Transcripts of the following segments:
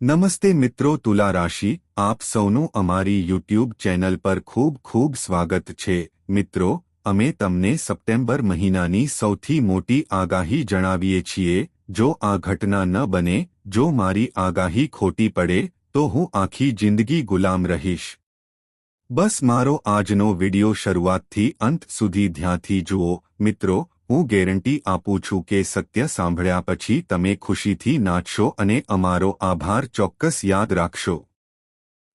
નમસ્તે મિત્રો, તુલા રાશિ, આપ સૌનું અમારી યુટ્યુબ ચેનલ પર ખૂબ ખૂબ સ્વાગત છે. મિત્રો, અમે તમને સપ્ટેમ્બર મહિનાની સૌથી મોટી આગાહી જણાવીએ છીએ. જો આ ઘટના ન બને, જો મારી આગાહી ખોટી પડે, તો હું આખી જિંદગી ગુલામ રહીશ. બસ મારો આજનો વિડિયો શરૂઆતથી અંત સુધી ધ્યાનથી જુઓ. મિત્રો હું ગેરંટી આપું છું કે સત્ય સાંભળ્યા પછી તમે ખુશીથી નાચશો અને અમારો આભાર ચોક્કસ યાદ રાખશો.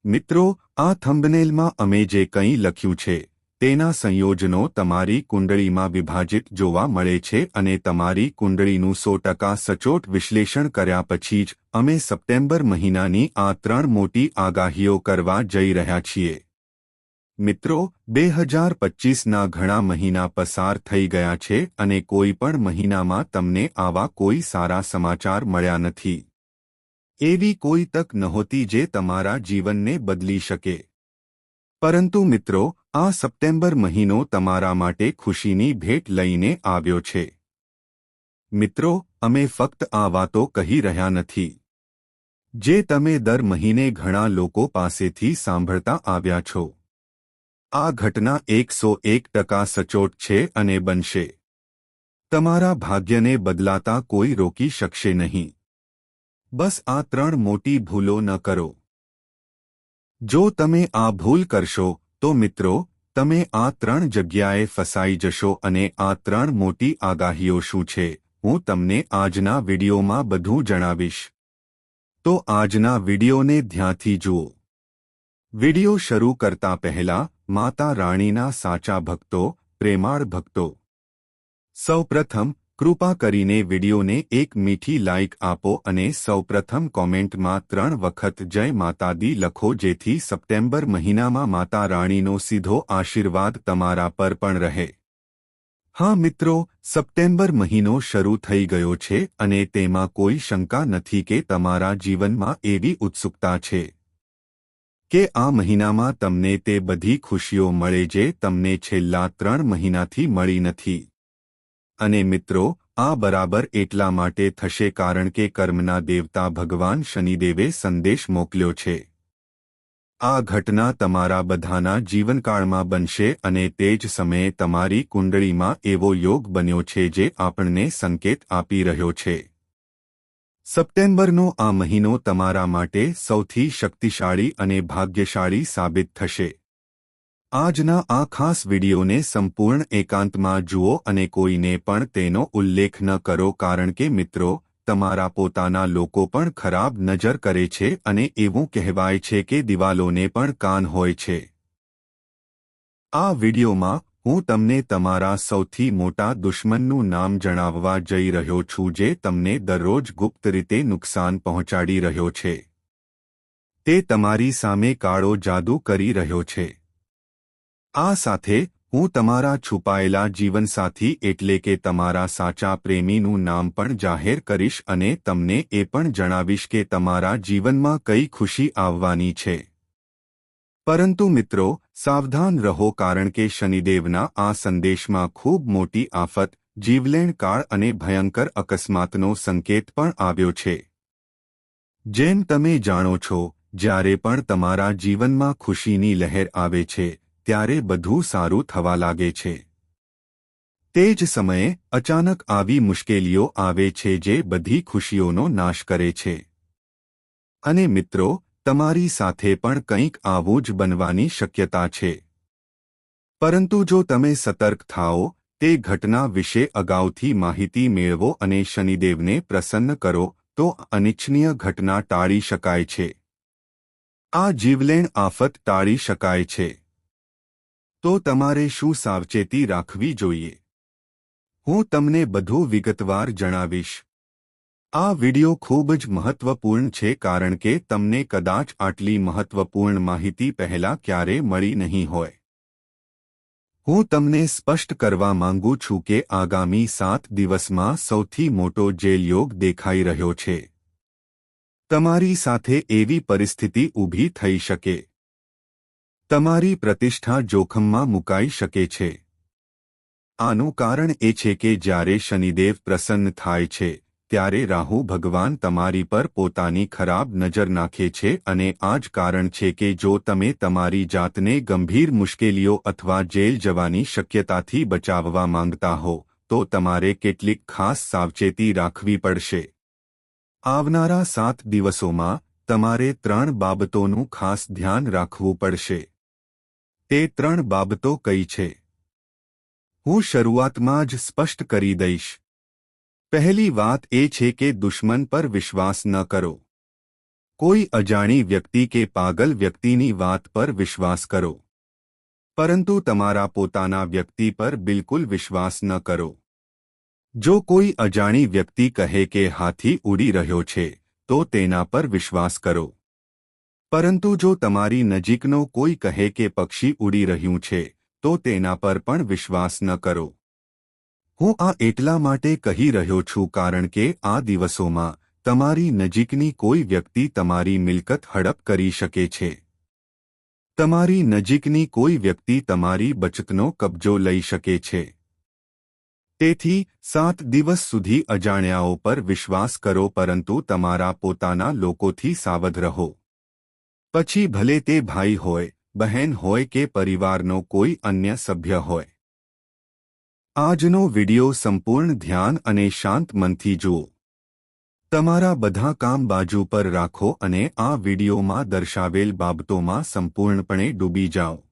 મિત્રો, આ થંબનેલમાં અમે જે કંઈ લખ્યું છે, તેના સંયોજનો તમારી કુંડળીમાં વિભાજિત જોવા મળે છે અને તમારી કુંડળીનું સો ટકા સચોટ વિશ્લેષણ કર્યા પછી જ અમે સપ્ટેમ્બર મહિનાની આ ત્રણ મોટી આગાહીઓ કરવા જઈ રહ્યા છીએ. મિત્રો, બે હજાર પચ્ચીસના ઘણા મહિના પસાર થઈ ગયા છે અને કોઈ પણ મહિનામાં તમને આવા કોઈ સારા સમાચાર મળ્યા નથી. એવી કોઈ તક નહોતી જે તમારા જીવનને બદલી શકે. પરંતુ મિત્રો, આ સપ્ટેમ્બર મહિનો તમારા માટે ખુશીની ભેટ લઈને આવ્યો છે. મિત્રો, અમે ફક્ત આ વાતો કહી રહ્યા નથી. જે તમે દર મહિને ઘણા લોકો પાસેથી સાંભળતા આવ્યા છો. આ ઘટના એકસો એક ટકા સચોટ છે અને બનશે. તમારા ભાગ્યને બદલાતા કોઈ રોકી શકશે નહીં. બસ આ ત્રણ મોટી ભૂલો ન કરો. જો તમે આ ભૂલ કરશો, તો મિત્રો, તમે આ ત્રણ જગ્યાએ ફસાઈ જશો અને આ ત્રણ મોટી આગાહીઓ શું છે, હું તમને આજના વિડીયોમાં બધું જણાવીશ. તો આજના વિડીયોને ધ્યાનથી જુઓ. વીડિયો શરૂ કરતા પહેલા માતા રાણીના સાચા ભક્તો, પ્રેમાળ ભક્તો. સૌપ્રથમ, કૃપા કરીને વિડિયોને એક મીઠી લાઇક આપો અને સૌપ્રથમ કોમેન્ટમાં ત્રણ વખત જય માતાદી લખો જેથી સપ્ટેમ્બર મહિનામાં માતા રાણીનો સીધો આશીર્વાદ તમારા પર પણ રહે. હા મિત્રો, સપ્ટેમ્બર મહિનો શરૂ થઈ ગયો છે અને તેમાં કોઈ શંકા નથી કે તમારા જીવનમાં એવી ઉત્સુકતા છે. કે આ મહિનામાં તમને તે બધી ખુશીઓ મળે જે તમને છેલ્લા ત્રણ મહિનાથી મળી નથી. અને મિત્રો, આ બરાબર એટલા માટે થશે કારણ કે કર્મના દેવતા ભગવાન શનિદેવે સંદેશ મોકલ્યો છે. આ ઘટના તમારા બધાના જીવનકાળમાં બનશે અને તે જ સમયે તમારી કુંડળીમાં એવો યોગ બન્યો છે જે આપણને સંકેત આપી રહ્યો છે. સપ્ટેમ્બરનો આ મહિનો તમારા માટે સૌથી શક્તિશાળી અને ભાગ્યશાળી સાબિત થશે. આજના આ ખાસ વિડીયોને સંપૂર્ણ એકાંતમાં જુઓ અને કોઈને પણ તેનો ઉલ્લેખ ન કરો કારણ કે મિત્રો, તમારા પોતાના લોકો પણ ખરાબ નજર કરે છે અને એવું કહેવાય છે કે દિવાલોને પણ કાન હોય છે. આ વિડીયોમાં હું તમને તમારા સૌથી મોટા દુશ્મનનું નામ જણાવવા જઈ રહ્યો છું જે તમને દરરોજ ગુપ્ત રીતે નુકસાન પહોંચાડી રહ્યો છે. તે તમારી સામે કાળો જાદુ કરી રહ્યો છે. આ સાથે, હું તમારા છુપાયેલા જીવનસાથી એટલે કે તમારા સાચા પ્રેમીનું નામ પણ જાહેર કરીશ અને તમને એ પણ જણાવીશ કે તમારા જીવનમાં કઈ ખુશી આવવાની છે. પરંતુ મિત્રો, સાવધાન રહો કારણ કે શનિદેવના આ સંદેશમાં ખૂબ મોટી આફત, જીવલેણ કાળ અને ભયંકર અકસ્માતનો સંકેત પણ આવ્યો છે. જેમ તમે જાણો છો, જ્યારે પણ તમારા જીવનમાં ખુશીની લહેર આવે છે, ત્યારે બધું સારું થવા લાગે છે. તે જ સમયે, અચાનક આવી મુશ્કેલીઓ આવે છે જે બધી ખુશીઓનો નાશ કરે છે. અને મિત્રો તમારી સાથે પણ કંઈક આવું જ બનવાની શક્યતા છે. પરંતુ જો તમે સતર્ક થાઓ, તે ઘટના વિશે અગાઉથી માહિતી મેળવો અને શનિદેવને પ્રસન્ન કરો, તો અનિચ્છનીય ઘટના ટાળી શકાય છે. આ જીવલેણ આફત ટાળી શકાય છે. તો તમારે શું સાવચેતી રાખવી જોઈએ? હું તમને બધું વિગતવાર જણાવીશ. આ વિડિયો ખૂબ જ મહત્વપૂર્ણ છે કારણ કે તમને કદાચ આટલી મહત્વપૂર્ણ માહિતી પહેલા ક્યારે મળી નહીં હોય. હું તમને સ્પષ્ટ કરવા માંગુ છું કે આગામી સાત દિવસમાં સૌથી મોટો જેલયોગ દેખાઈ રહ્યો છે. તમારી સાથે એવી પરિસ્થિતિ ઊભી થઈ શકે. તમારી પ્રતિષ્ઠા જોખમમાં મુકાઈ શકે છે. આનું કારણ એ છે કે જ્યારે શનિદેવ પ્રસન્ન થાય છે ત્યારે રાહુ ભગવાન તમારી પર પોતાની ખરાબ નજર નાખે છે અને આ જ કારણ છે કે જો તમે તમારી જાતને ગંભીર મુશ્કેલીઓ અથવા જેલ જવાની શક્યતાથી બચાવવા માંગતા હો, તો તમારે કેટલીક ખાસ સાવચેતી રાખવી પડશે. આવનારા સાત દિવસોમાં તમારે ત્રણ બાબતોનું ખાસ ધ્યાન રાખવું પડશે. તે ત્રણ બાબતો કઈ છે? હું શરૂઆતમાં જ સ્પષ્ટ કરી દઈશ. પહેલી વાત એ છે કે દુશ્મન પર વિશ્વાસ ન કરો. કોઈ અજાણી વ્યક્તિ કે પાગલ વ્યક્તિની વાત પર વિશ્વાસ કરો. પરંતુ તમારા પોતાના વ્યક્તિ પર બિલકુલ વિશ્વાસ ન કરો. જો કોઈ અજાણી વ્યક્તિ કહે કે હાથી ઉડી રહ્યો છે, તો તેના પર વિશ્વાસ કરો. પરંતુ જો તમારી નજીકનો કોઈ કહે કે પક્ષી ઉડી રહ્યું છે, તો તેના પર પણ વિશ્વાસ ન કરો. હું આ એટલા માટે કહી રહ્યો છું કારણ કે આ દિવસોમાં તમારી નજીકની કોઈ વ્યક્તિ તમારી મિલકત હડપ કરી શકે છે. તમારી નજીકની કોઈ વ્યક્તિ તમારી બચતનો કબજો લઈ શકે છે. તેથી, સાત દિવસ સુધી અજાણ્યાઓ પર વિશ્વાસ કરો પરંતુ તમારા પોતાના લોકોથી સાવધ રહો. પછી ભલે તે ભાઈ હોય, બહેન હોય કે પરિવારનો કોઈ અન્ય સભ્ય હોય આજનો વિડિયો સંપૂર્ણ ધ્યાન અને શાંત મનથી જુઓ. તમારા બધા કામ બાજુ પર રાખો અને આ વિડિયોમાં દર્શાવેલ બાબતોમાં સંપૂર્ણપણે ડૂબી જાઓ.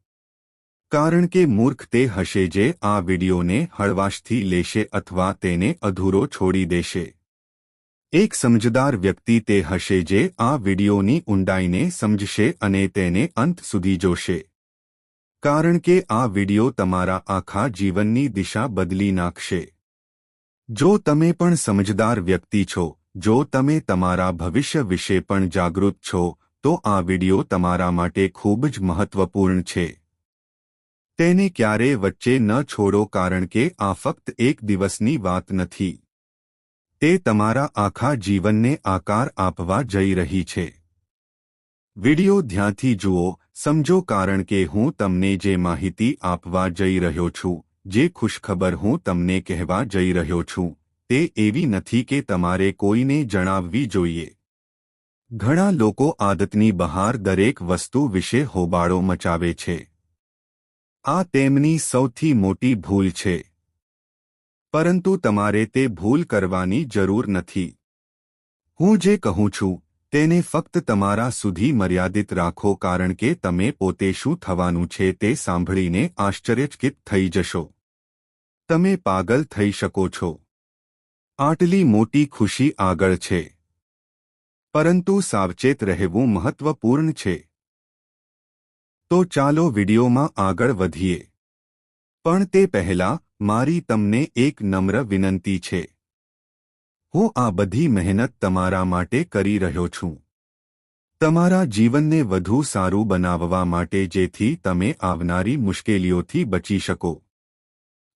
કારણ કે મૂર્ખ તે હશે જે આ વિડિયોને હળવાશથી લેશે અથવા તેને અધૂરો છોડી દેશે. એક સમજદાર વ્યક્તિ તે હશે જે આ વિડિયોની ઊંડાઈને સમજશે અને તેને અંત સુધી જોશે. કારણ કે આ વિડિયો તમારા આખા જીવનની દિશા બદલી નાખશે. જો તમે પણ સમજદાર વ્યક્તિ છો, જો તમે તમારા ભવિષ્ય વિશે પણ જાગૃત છો, તો આ વિડિયો તમારા માટે ખૂબ જ મહત્વપૂર્ણ છે. તેને ક્યારે વચ્ચે ન છોડો કારણ કે આ ફક્ત એક દિવસની વાત નથી. તે તમારા આખા જીવનને આકાર આપવા જઈ રહી છે. વિડિયો ધ્યાનથી જુઓ સમજો કારણ કે હું તમને જે માહિતી આપવા જઈ રહ્યો છું, જે ખુશખબર હું તમને કહેવા જઈ રહ્યો છું, તે એવી નથી કે તમારે કોઈને જણાવવી જોઈએ. ઘણા લોકો આદતની બહાર દરેક વસ્તુ વિશે હોબાળો મચાવે છે. આ તેમની સૌથી મોટી ભૂલ છે. પરંતુ તમારે તે ભૂલ કરવાની જરૂર નથી. હું જે કહું છું તેને ફક્ત તમારા સુધી મર્યાદિત રાખો કારણ કે તમે પોતે શું થવાનું છે તે સાંભળીને આશ્ચર્યચકિત થઈ જશો. તમે પાગલ થઈ શકો છો. આટલી મોટી ખુશી આગળ છે. પરંતુ સાવચેત રહેવું મહત્વપૂર્ણ છે. તો ચાલો વિડીયોમાં આગળ વધીએ. પણ તે પહેલા મારી તમને એક નમ્ર વિનંતી છે. હું આ બધી મહેનત તમારા માટે કરી રહ્યો છું. તમારા જીવનને વધુ સારું બનાવવા માટે જેથી તમે આવનારી મુશ્કેલીઓથી બચી શકો.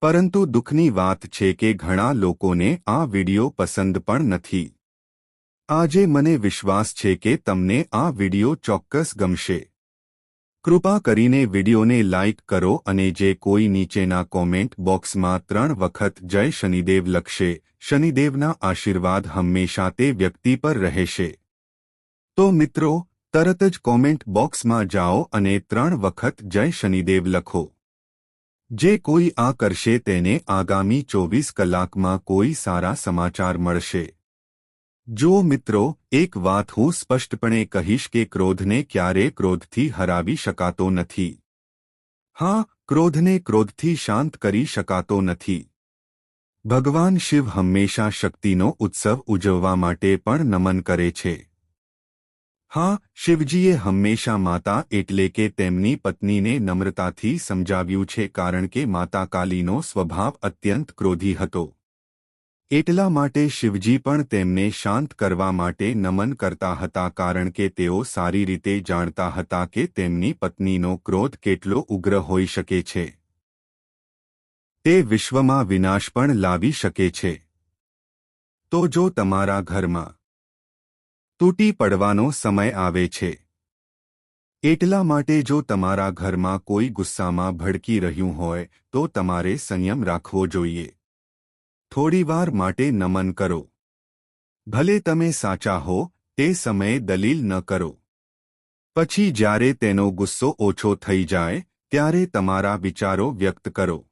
પરંતુ દુઃખની વાત છે કે ઘણા લોકોને આ વિડિયો પસંદ પણ નથી. આજે મને વિશ્વાસ છે કે તમને આ વિડિયો ચોક્કસ ગમશે. કૃપા કરીને વિડીયોને લાઇક કરો અને જે કોઈ નીચેના કોમેન્ટ બોક્સમાં ત્રણ વખત જય શનિદેવ લખશે, શનિદેવના આશીર્વાદ હંમેશા તે વ્યક્તિ પર રહેશે. તો મિત્રો, તરત જ કોમેન્ટ બોક્સમાં જાઓ અને ત્રણ વખત જય શનિદેવ લખો. જે કોઈ આ કરશે તેને આગામી ચોવીસ કલાકમાં કોઈ સારા સમાચાર મળશે. જો મિત્રો, એક વાત હું સ્પષ્ટપણે કહીશ કે ક્રોધને ક્યારે ક્રોધથી હરાવી શકાતો નથી. હા, ક્રોધને ક્રોધથી શાંત કરી શકાતો નથી. ભગવાન શિવ હંમેશા શક્તિનો ઉત્સવ ઉજવવા માટે પણ નમન કરે છે. હા, શિવજીએ હંમેશા માતા એટલે કે તેમની પત્નીને નમ્રતાથી સમજાવ્યું છે કારણ કે માતા કાલીનો સ્વભાવ અત્યંત ક્રોધી હતો. એટલા માટે શિવજી પણ તેમને શાંત કરવા માટે નમન કરતા હતા કારણ કે તેઓ સારી રીતે જાણતા હતા કે તેમની પત્નીનો ક્રોધ કેટલો ઉગ્ર હોઈ શકે છે. તે વિશ્વમાં વિનાશ પણ લાવી શકે છે. તો જો તમારા ઘરમાં તૂટી પડવાનો સમય આવે છે, એટલા માટે જો તમારા ઘરમાં કોઈ ગુસ્સામાં ભડકી રહ્યું હોય, તો તમારે સંયમ રાખવો જોઈએ. થોડીવાર માટે નમન કરો. ભલે તમે સાચા હો, તે સમયે દલીલ ન કરો. પછી જ્યારે તેનો ગુસ્સો ઓછો થઈ જાય, ત્યારે તમારા વિચારો વ્યક્ત કરો.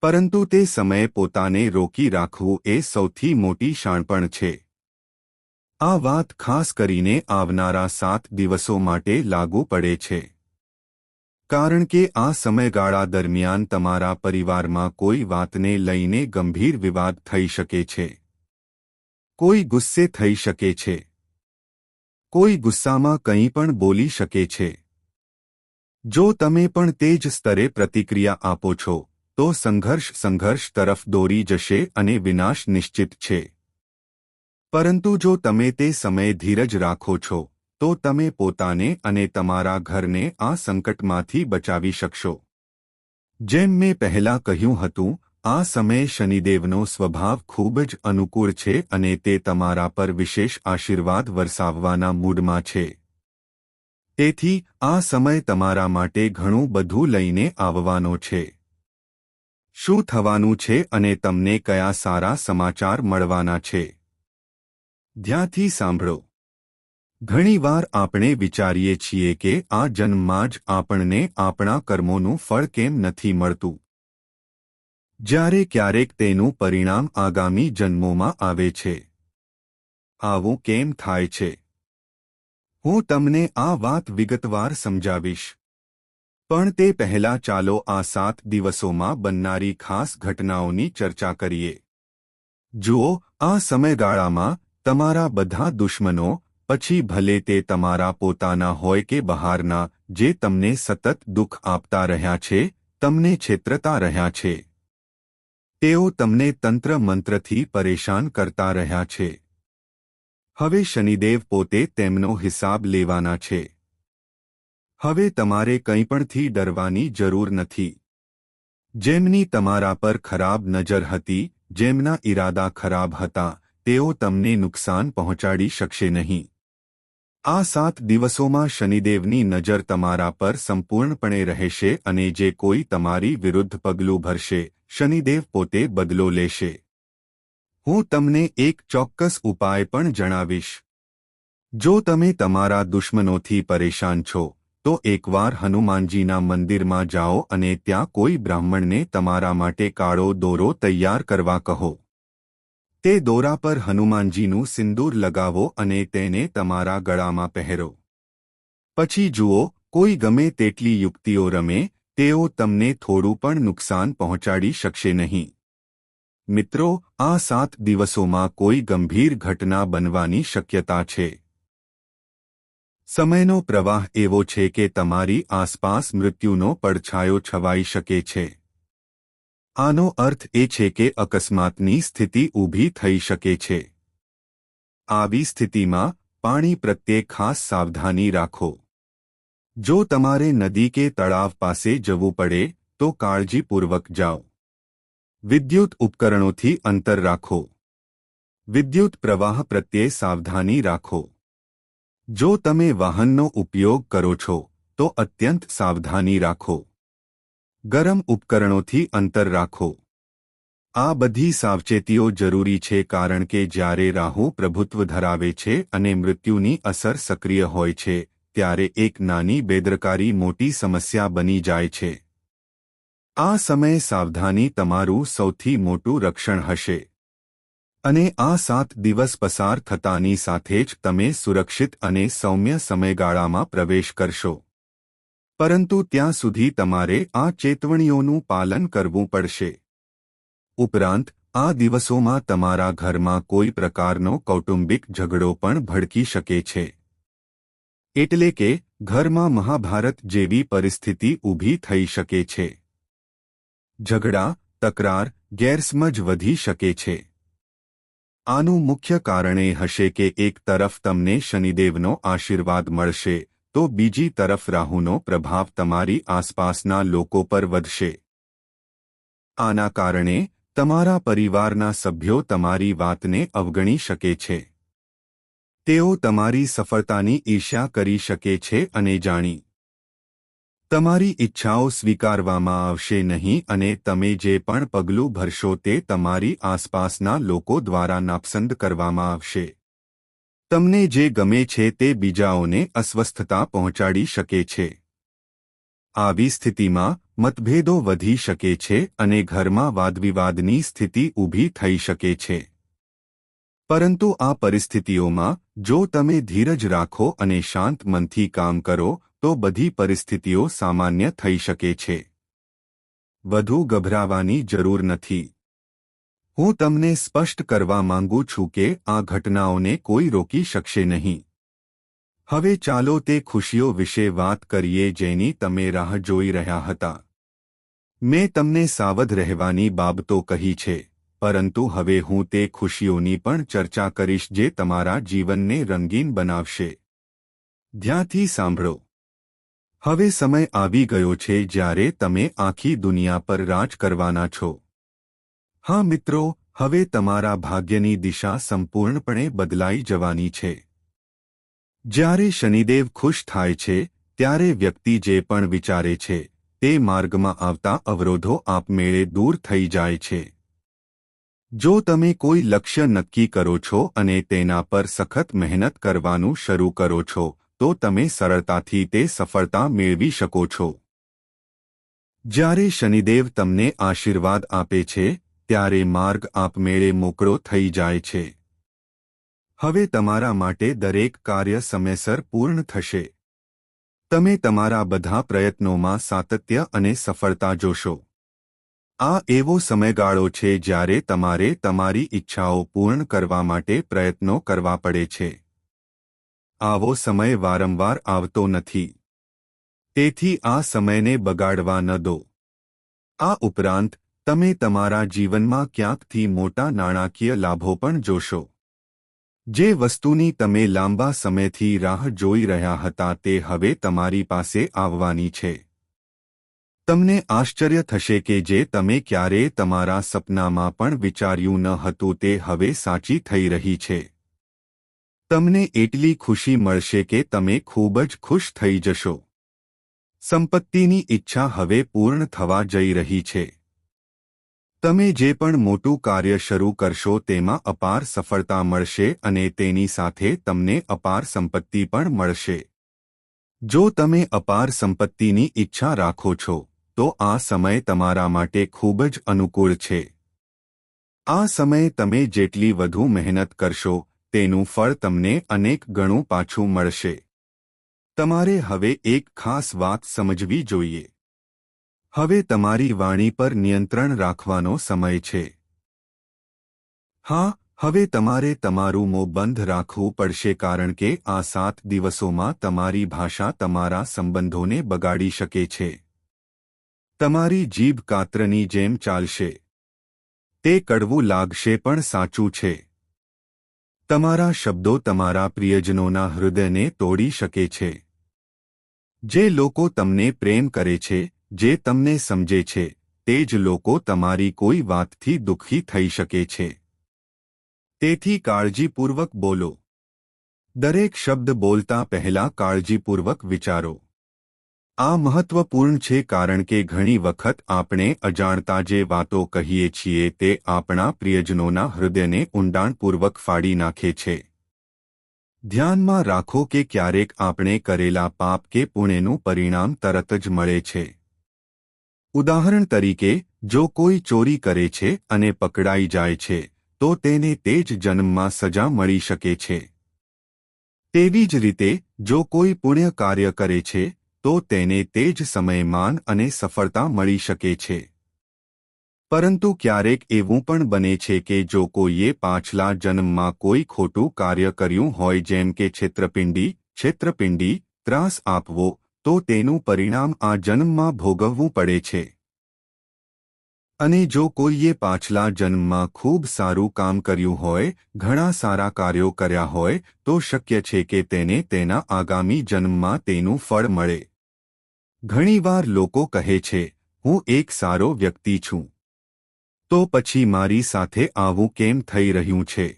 પરંતુ તે સમયે પોતાને રોકી રાખવું એ સૌથી મોટી શાણપણ છે. આ વાત ખાસ કરીને આવનારા સાત દિવસો માટે લાગુ પડે છે. કારણ કે આ સમયગાળા દરમિયાન તમારા પરિવારમાં કોઈ વાતને લઈને ગંભીર વિવાદ થઈ શકે છે. કોઈ ગુસ્સે થઈ શકે છે. કોઈ ગુસ્સામાં કંઈ પણ બોલી શકે છે. જો તમે પણ તે જ સ્તરે પ્રતિક્રિયા આપો છો, તો સંઘર્ષ સંઘર્ષ તરફ દોરી જશે અને વિનાશ નિશ્ચિત છે. પરંતુ જો તમે તે સમયે ધીરજ રાખો છો તો તમે પોતાને અને તમારા ઘરને આ સંકટમાંથી બચાવી શકશો. જેમ મેં પહેલા કહ્યું હતું, આ સમયે શનિદેવનો સ્વભાવ ખૂબ જ અનુકૂળ છે અને તે તમારા પર વિશેષ આશીર્વાદ વરસાવવાના મૂડમાં છે. તેથી, આ સમય તમારા માટે ઘણું બધું લઈને આવવાનો છે. શું થવાનું છે અને તમને કયા સારા સમાચાર મળવાના છે? ધ્યાથી સાંભળો. ઘણીવાર આપણે વિચારીએ છીએ કે આ જન્મમાં જ આપણને આપણા કર્મોનું ફળ કેમ નથી મળતું. જ્યારે ક્યારેક તેનું પરિણામ આગામી જન્મોમાં આવે છે. આવું કેમ થાય છે? હું તમને આ વાત વિગતવાર સમજાવીશ. પણ તે પહેલા ચાલો આ સાત દિવસોમાં બનનારી ખાસ ઘટનાઓની ચર્ચા કરીએ. જુઓ, આ સમયગાળામાં તમારા બધા દુશ્મનો પછી ભલે તે તમારા પોતાના હોય કે બહારના, જે તમને સતત દુઃખ આપતા રહ્યા છે, તમને છેતરતા રહ્યા છે. તેઓ તમને તંત્ર મંત્રથી પરેશાન કરતા રહ્યા છે. હવે શનિદેવ પોતે તેમનો હિસાબ લેવાના છે. હવે તમારે કંઈપણથી ડરવાની જરૂર નથી. જેમની તમારા પર ખરાબ નજર હતી, જેમના ઈરાદા ખરાબ હતા, તેઓ તમને નુકસાન પહોંચાડી શકશે નહીં. આ સાત દિવસોમાં શનિદેવની નજર તમારા પર સંપૂર્ણપણે રહેશે અને જે કોઈ તમારી વિરુદ્ધ પગલું ભરશે, શનિદેવ પોતે બદલો લેશે. હું તમને એક ચોક્કસ ઉપાય પણ જણાવીશ. જો તમે તમારા દુશ્મનોથી પરેશાન છો, તો એકવાર હનુમાનજીના મંદિરમાં જાઓ અને ત્યાં કોઈ બ્રાહ્મણને તમારા માટે કાળો દોરો તૈયાર કરવા કહો. તે દોરા પર હનુમાનજીનું સિંદૂર લગાવો અને તેને તમારા ગળામાં પહેરો. પછી જુઓ, કોઈ ગમે તેટલી યુક્તિઓ રમે, તેઓ તમને થોડું પણ નુકસાન પહોંચાડી શકશે નહીં. મિત્રો, આ સાત દિવસોમાં કોઈ ગંભીર ઘટના બનવાની શક્યતા છે. સમયનો પ્રવાહ એવો છે કે તમારી આસપાસ મૃત્યુનો પડછાયો છવાઈ શકે છે. આનો અર્થ એ છે કે અકસ્માતની સ્થિતિ ઊભી થઈ શકે છે. આવી સ્થિતિમાં પાણી પ્રત્યે ખાસ સાવધાની રાખો. જો તમારે નદી કે તળાવ પાસે જવું પડે, તો કાળજીપૂર્વક જાઓ. વિદ્યુત ઉપકરણોથી અંતર રાખો. વિદ્યુત પ્રવાહ પ્રત્યે સાવધાની રાખો. જો તમે વાહનનો ઉપયોગ કરો છો, તો અત્યંત સાવધાની રાખો. ગરમ ઉપકરણોથી અંતર રાખો. આ બધી સાવચેતીઓ જરૂરી છે કારણ કે જ્યારે રાહુ પ્રભુત્વ ધરાવે છે અને મૃત્યુની અસર સક્રિય હોય છે, ત્યારે એક નાની બેદરકારી મોટી સમસ્યા બની જાય છે. આ સમયે સાવધાની તમારું સૌથી મોટું રક્ષણ હશે. અને આ સાત દિવસ પસાર થતાની સાથે જ તમે સુરક્ષિત અને સૌમ્ય સમયગાળામાં પ્રવેશ કરશો. પરંતુ ત્યાં સુધી તમારે આ ચેતવણીઓનું પાલન કરવું પડશે. ઉપરાંત, આ દિવસોમાં તમારા ઘરમાં કોઈ પ્રકારનો કૌટુંબિક ઝઘડો પણ ભડકી શકે છે. એટલે કે, ઘરમાં મહાભારત જેવી પરિસ્થિતિ ઊભી થઈ શકે છે. ઝઘડા, તકરાર, ગેરસમજ વધી શકે છે. આનું મુખ્ય કારણ એ હશે કે એક તરફ તમને શનિદેવનો આશીર્વાદ મળશે. તો બીજી તરફ રાહુનો પ્રભાવ તમારી આસપાસના લોકો પર વધશે. આના કારણે તમારા પરિવારના સભ્યો તમારી વાતને અવગણી શકે છે. તેઓ તમારી સફળતાની ઈર્ષ્યા કરી શકે છે અને જાણી. તમારી ઈચ્છાઓ સ્વીકારવામાં આવશે નહીં અને તમે જે પણ પગલું ભરશો તે તમારી આસપાસના લોકો દ્વારા નાપસંદ કરવામાં આવશે. તમને જે ગમે છે તે બીજાઓને અસ્વસ્થતા પહોંચાડી શકે છે. આવી સ્થિતિમાં મતભેદો વધી શકે છે અને ઘરમાં વાદવિવાદની સ્થિતિ ઊભી થઈ શકે છે. પરંતુ આ પરિસ્થિતિઓમાં, જો તમે ધીરજ રાખો અને શાંત મનથી કામ કરો, તો બધી પરિસ્થિતિઓ સામાન્ય થઈ શકે છે. વધુ ગભરાવાની જરૂર નથી. હું તમને સ્પષ્ટ કરવા માંગુ છું કે આ ઘટનાઓને કોઈ રોકી શકશે નહીં. હવે ચાલો તે ખુશીઓ વિશે વાત કરીએ જેની તમે રાહ જોઈ રહ્યા હતા. મેં તમને સાવધ રહેવાની બાબતો કહી છે, પરંતુ હવે હું તે ખુશીઓની પણ ચર્ચા કરીશ જે તમારા જીવનને રંગીન બનાવશે. ધ્યાનથી સાંભળો. હવે સમય આવી ગયો છે જ્યારે તમે આખી દુનિયા પર રાજ કરવાના છો. હા મિત્રો, હવે તમારા ભાગ્યની દિશા સંપૂર્ણપણે બદલાઈ જવાની છે. જ્યારે શનિદેવ ખુશ થાય છે, ત્યારે વ્યક્તિ જે પણ વિચારે છે, તે માર્ગમાં આવતા અવરોધો આપમેળે દૂર થઈ જાય છે. જો તમે કોઈ લક્ષ્ય નક્કી કરો છો અને તેના પર સખત મહેનત કરવાનું શરૂ કરો છો, તો તમે સરળતાથી તે સફળતા મેળવી શકો છો. જ્યારે શનિદેવ તમને આશીર્વાદ આપે છે ત્યારે માર્ગ આપમેળે મોકળો થઈ જાય છે. હવે તમારા માટે દરેક કાર્ય સમયસર પૂર્ણ થશે. તમે તમારા બધા પ્રયત્નોમાં સાતત્ય અને સફળતા જોશો. આ એવો સમયગાળો છે જ્યારે તમારે તમારી ઈચ્છાઓ પૂર્ણ કરવા માટે પ્રયત્નો કરવા પડે છે. આવો સમય વારંવાર આવતો નથી. તેથી આ સમયને બગાડવા ન દો. આ ઉપરાંત તમે તમારા જીવનમાં ક્યાંકથી મોટા નાણાકીય લાભો પણ જોશો. જે વસ્તુની તમે લાંબા સમયથી રાહ જોઈ રહ્યા હતા તે હવે તમારી પાસે આવવાની છે. તમને આશ્ચર્ય થશે કે જે તમે ક્યારેય તમારા સપનામાં પણ વિચાર્યું ન હતું તે હવે સાચી થઈ રહી છે. તમને એટલી ખુશી મળશે કે તમે ખૂબ જ ખુશ થઈ જશો. સંપત્તિની ઈચ્છા હવે પૂર્ણ થવા જઈ રહી છે. તમે જે પણ મોટું કાર્ય શરૂ કરશો તેમાં અપાર સફળતા મળશે અને તેની સાથે તમને અપાર સંપત્તિ પણ મળશે. જો તમે અપાર સંપત્તિની ઈચ્છા રાખો છો, તો આ સમય તમારા માટે ખૂબ જ અનુકૂળ છે. આ સમયે તમે જેટલી વધુ મહેનત કરશો, તેનું ફળ તમને અનેક ગણું પાછું મળશે. તમારે હવે એક ખાસ વાત સમજવી જોઈએ. હવે તમારી વાણી પર નિયંત્રણ રાખવાનો સમય છે. હા, હવે તમારે તમારું મોં બંધ રાખવું પડશે કારણ કે આ સાત દિવસોમાં તમારી ભાષા તમારા સંબંધોને બગાડી શકે છે. તમારી જીભ કાત્રની જેમ ચાલશે. તે કડવું લાગશે પણ સાચું છે. તમારા શબ્દો તમારા પ્રિયજનોના હૃદયને તોડી શકે છે. જે લોકો તમને પ્રેમ કરે છે જે તમને સમજે છે, તે જ લોકો તમારી કોઈ વાતથી દુઃખી થઈ શકે છે. તેથી કાળજીપૂર્વક બોલો. દરેક શબ્દ બોલતા પહેલા કાળજીપૂર્વક વિચારો. આ મહત્વપૂર્ણ છે કારણ કે ઘણી વખત આપણે અજાણતા જે વાતો કહીએ છીએ તે આપણા પ્રિયજનોના હૃદયને ઊંડાણપૂર્વક ફાડી નાખે છે. ધ્યાનમાં રાખો કે ક્યારેક આપણે કરેલા પાપ કે પુણ્યનું પરિણામ તરત જ મળે છે. ઉદાહરણ તરીકે, જો કોઈ ચોરી કરે છે અને પકડાઈ જાય છે, તો તેને તે જ જન્મમાં સજા મળી શકે છે. તેવી જ રીતે, જો કોઈ પુણ્ય કાર્ય કરે છે, તો તેને તે જ સમયે માન અને સફળતા મળી શકે છે. પરંતુ ક્યારેક એવું પણ બને છે કે જો કોઈએ પાછલા જન્મમાં કોઈ ખોટું કાર્ય કર્યું હોય જેમ કે છેત્રપિંડી છેત્રપિંડી, ત્રાસ આપવો તો તેનું પરિણામ આ જન્મમાં ભોગવવું પડે છે. અને જો કોઈએ પાછલા જન્મમાં ખૂબ સારું કામ કર્યું હોય, ઘણા સારા કાર્યો કર્યા હોય, તો શક્ય છે કે તેને તેના આગામી જન્મમાં તેનું ફળ મળે. ઘણીવાર લોકો કહે છે, હું એક સારો વ્યક્તિ છું. તો પછી મારી સાથે આવું કેમ થઈ રહ્યું છે?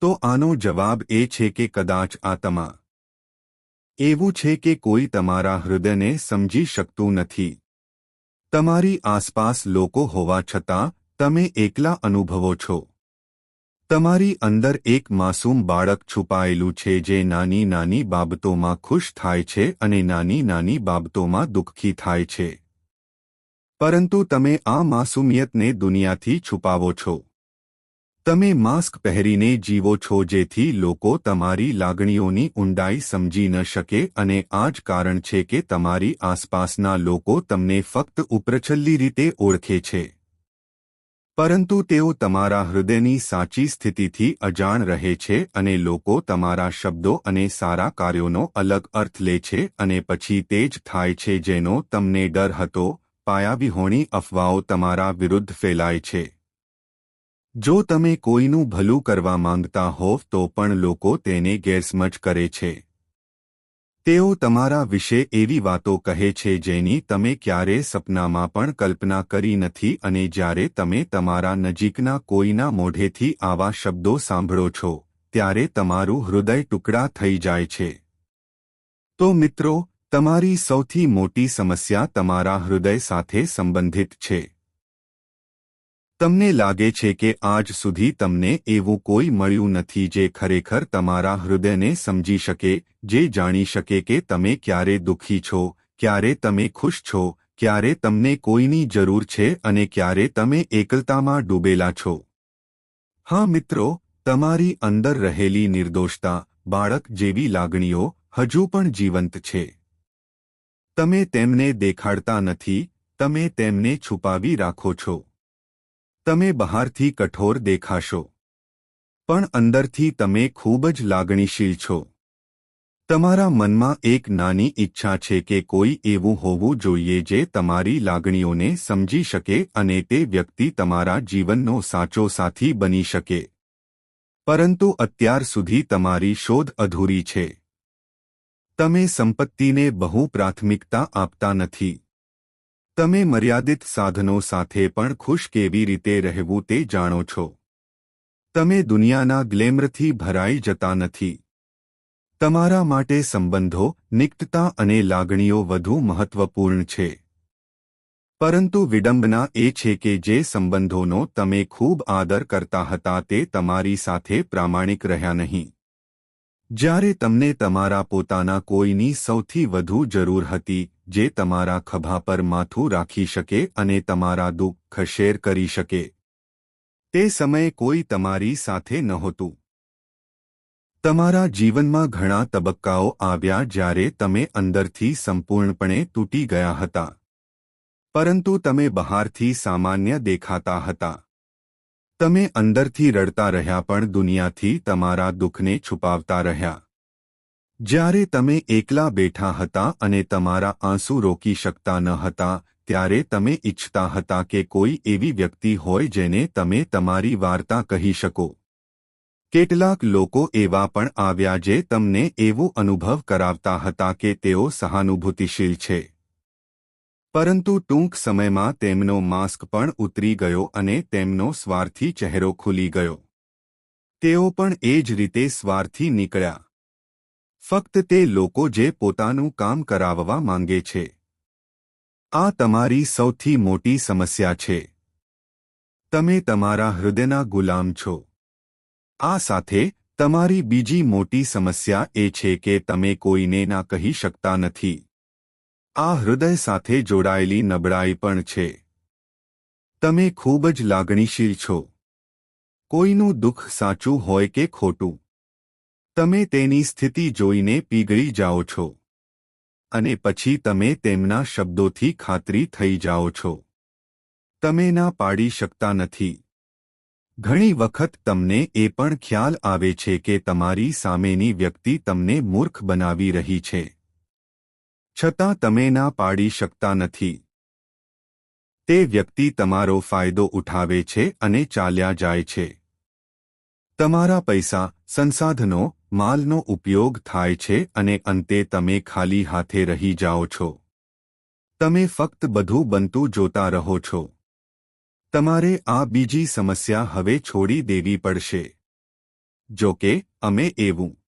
તો આનો જવાબ એ છે કે કદાચ આ તમા એવું છે કે કોઈ તમારા હૃદયને સમજી શકતું નથી. તમારી આસપાસ લોકો હોવા છતાં, તમે એકલા અનુભવો છો. તમારી અંદર એક માસૂમ બાળક છુપાયેલું છે જે નાની નાની બાબતોમાં ખુશ થાય છે અને નાની નાની બાબતોમાં દુઃખી થાય છે. પરંતુ તમે આ માસૂમિયતને દુનિયાથી છુપાવો છો. તમે માસ્ક પહેરીને જીવો છો જેથી લોકો તમારી લાગણીઓની ઊંડાઈ સમજી ન શકે અને આ જ કારણ છે કે તમારી આસપાસના લોકો તમને ફક્ત ઉપરછલ્લી રીતે ઓળખે છે. પરંતુ તેઓ તમારા હૃદયની સાચી સ્થિતિથી અજાણ રહે છે અને લોકો તમારા શબ્દો અને સારા કાર્યોનો અલગ અર્થ લે છે અને પછી તે જ થાય છે જેનો તમને ડર હતો, પાયાવિહોણી અફવાઓ તમારા વિરુદ્ધ ફેલાય છે. જો તમે કોઈનું ભલું કરવા માંગતા હોવ તો પણ લોકો તેને ગેરસમજ કરે છે. તેઓ તમારા વિશે એવી વાતો કહે છે જેની તમે ક્યારે સપનામાં પણ કલ્પના કરી નથી અને જ્યારે તમે તમારા નજીકના કોઈના મોઢેથી આવા શબ્દો સાંભળો છો, ત્યારે તમારું હૃદય ટુકડા થઈ જાય છે. તો મિત્રો, તમારી સૌથી મોટી સમસ્યા તમારા હૃદય સાથે સંબંધિત છે. તમને લાગે છે કે આજ સુધી તમને એવું કોઈ મળ્યું નથી જે ખરેખર તમારા હૃદયને સમજી શકે, જે જાણી શકે કે તમે ક્યારે દુઃખી છો, ક્યારે તમે ખુશ છો, ક્યારે તમને કોઈની જરૂર છે અને ક્યારે તમે એકલતામાં ડૂબેલા છો. હા મિત્રો, તમારી અંદર રહેલી નિર્દોષતા, બાળક જેવી લાગણીઓ હજુ પણ જીવંત છે. તમે તેમને દેખાડતા નથી, તમે તેમને છુપાવી રાખો છો. તમે બહારથી કઠોર દેખાશો. પણ અંદરથી તમે ખૂબ જ લાગણીશીલ છો. તમારા મનમાં એક નાની ઈચ્છા છે કે કોઈ એવું હોવું જોઈએ જે તમારી લાગણીઓને સમજી શકે અને તે વ્યક્તિ તમારા જીવનનો સાચો સાથી બની શકે. પરંતુ અત્યાર સુધી તમારી શોધ અધૂરી છે. તમે સંપત્તિને બહુ પ્રાથમિકતા આપતા નથી. તમે મર્યાદિત સાધનો સાથે પણ ખુશ કેવી રીતે રહેવું તે જાણો છો. તમે દુનિયાના ગ્લેમરથી ભરાઈ જતા નથી. તમારા માટે સંબંધો, નિકટતા અને લાગણીઓ વધુ મહત્વપૂર્ણ છે. પરંતુ વિડંબના એ છે કે જે સંબંધોનો તમે ખૂબ આદર કરતા હતા તે તમારી સાથે પ્રામાણિક રહ્યા નહીં. જ્યારે તમને તમારા પોતાના કોઈની સૌથી વધુ જરૂર હતી જે તમારા ખભા પર માથું રાખી શકે અને તમારા દુઃખ શેર કરી શકે. તે સમયે કોઈ તમારી સાથે નહોતું. તમારા જીવનમાં ઘણા તબક્કાઓ આવ્યા જ્યારે તમે અંદરથી સંપૂર્ણપણે તૂટી ગયા હતા. પરંતુ તમે બહારથી સામાન્ય દેખાતા હતા. તમે અંદરથી રડતા રહ્યા પણ દુનિયાથી તમારા દુઃખને છુપાવતા રહ્યા. જ્યારે તમે એકલા બેઠા હતા અને તમારા આંસુ રોકી શકતા ન હતા, ત્યારે તમે ઇચ્છતા હતા કે કોઈ એવી વ્યક્તિ હોય જેને તમે તમારી વાર્તા કહી શકો. કેટલાક લોકો એવા પણ આવ્યા જે તમને એવો અનુભવ કરાવતા હતા કે તેઓ સહાનુભૂતિશીલ છે. પરંતુ ટૂંક સમયમાં તેમનો માસ્ક પણ ઉતરી ગયો અને તેમનો સ્વાર્થી ચહેરો ખુલી ગયો. તેઓ પણ એ જ રીતે સ્વાર્થી નીકળ્યા. ફક્ત તે લોકો જે પોતાનું કામ કરાવવા માંગે છે. આ તમારી સૌથી મોટી સમસ્યા છે. તમે તમારા હૃદયના ગુલામ છો. આ સાથે તમારી બીજી મોટી સમસ્યા એ છે કે તમે કોઈને ના કહી શકતા નથી. આ હૃદય સાથે જોડાયેલી નબળાઈ પણ છે. તમે ખૂબ જ લાગણીશીલ છો. કોઈનું દુઃખ સાચું હોય કે ખોટું તમે તેની સ્થિતિ જોઈને પીગળી જાઓ છો. અને પછી તમે તેમના શબ્દોથી ખાતરી થઈ જાઓ છો. તમે ના પાડી શકતા નથી. ઘણી વખત તમને એ પણ ખ્યાલ આવે છે કે તમારી સામેની વ્યક્તિ તમને મૂર્ખ બનાવી રહી છે. છતાં તમે ના પાડી શકતા નથી. તે વ્યક્તિ તમારો ફાયદો ઉઠાવે છે અને ચાલ્યા જાય છે. તમારા પૈસા, સંસાધનો માલનો ઉપયોગ થાય છે અને અંતે તમે ખાલી હાથે રહી જાઓ છો. તમે ફક્ત બધું બનતું જોતા રહો છો. તમારે આ બીજી સમસ્યા હવે છોડી દેવી પડશે. જો કે અમે એવું